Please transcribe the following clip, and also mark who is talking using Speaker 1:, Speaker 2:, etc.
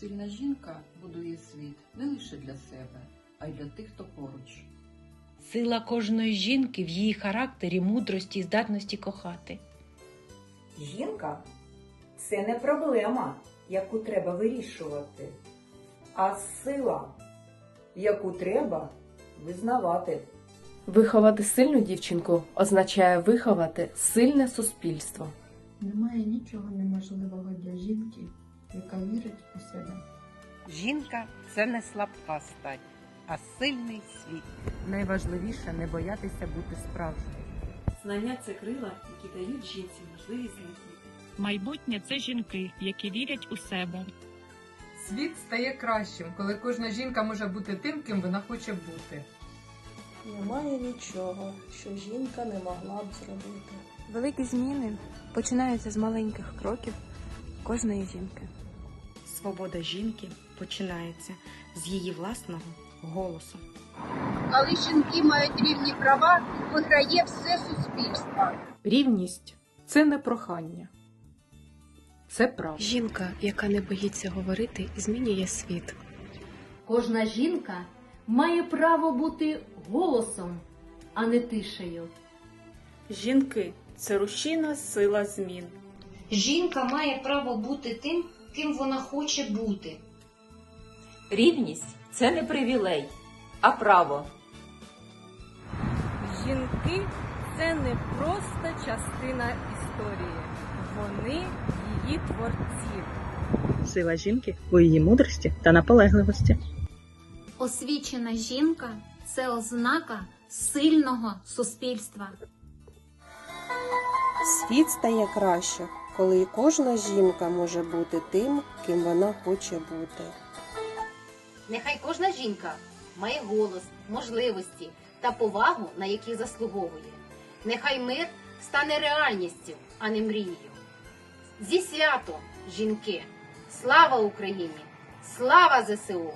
Speaker 1: Сильна жінка будує світ не лише для себе, а й для тих, хто поруч.
Speaker 2: Сила кожної жінки в її характері, мудрості і здатності кохати.
Speaker 3: Жінка це не проблема, яку треба вирішувати, а сила, яку треба визнавати.
Speaker 4: Виховати сильну дівчинку означає виховати сильне суспільство.
Speaker 5: Немає нічого неможливого для жінки, яка вірить у себе.
Speaker 6: Жінка це не слабка стать, а сильний світ.
Speaker 7: Найважливіше не боятися бути справжньою.
Speaker 8: Знання це крила, які дають жінці можливість злетіти.
Speaker 9: Майбутнє це жінки, які вірять у себе.
Speaker 10: Світ стає кращим, коли кожна жінка може бути тим, ким вона хоче бути.
Speaker 5: Немає нічого, що жінка не могла б зробити.
Speaker 11: Великі зміни починаються з маленьких кроків кожної жінки.
Speaker 12: Свобода жінки починається з її власного голосу.
Speaker 13: Коли жінки мають рівні права, виграє все суспільство.
Speaker 4: Рівність це не прохання. Це право.
Speaker 11: Жінка, яка не боїться говорити, змінює світ.
Speaker 14: Кожна жінка має право бути голосом, а не тишею.
Speaker 8: Жінки це рушійна сила змін.
Speaker 14: Жінка має право бути тим, ким вона хоче бути.
Speaker 3: Рівність це не привілей, а право.
Speaker 8: Жінки це не просто частина історії, вони її творці.
Speaker 7: Сила жінки у її мудрості та наполегливості.
Speaker 13: Освічена жінка це ознака сильного суспільства.
Speaker 5: Світ стає краще, коли кожна жінка може бути тим, ким вона хоче бути.
Speaker 14: Нехай кожна жінка має голос, можливості та повагу, на які заслуговує. Нехай мир стане реальністю, а не мрією. Зі свято, жінки! Слава Україні! Слава ЗСУ!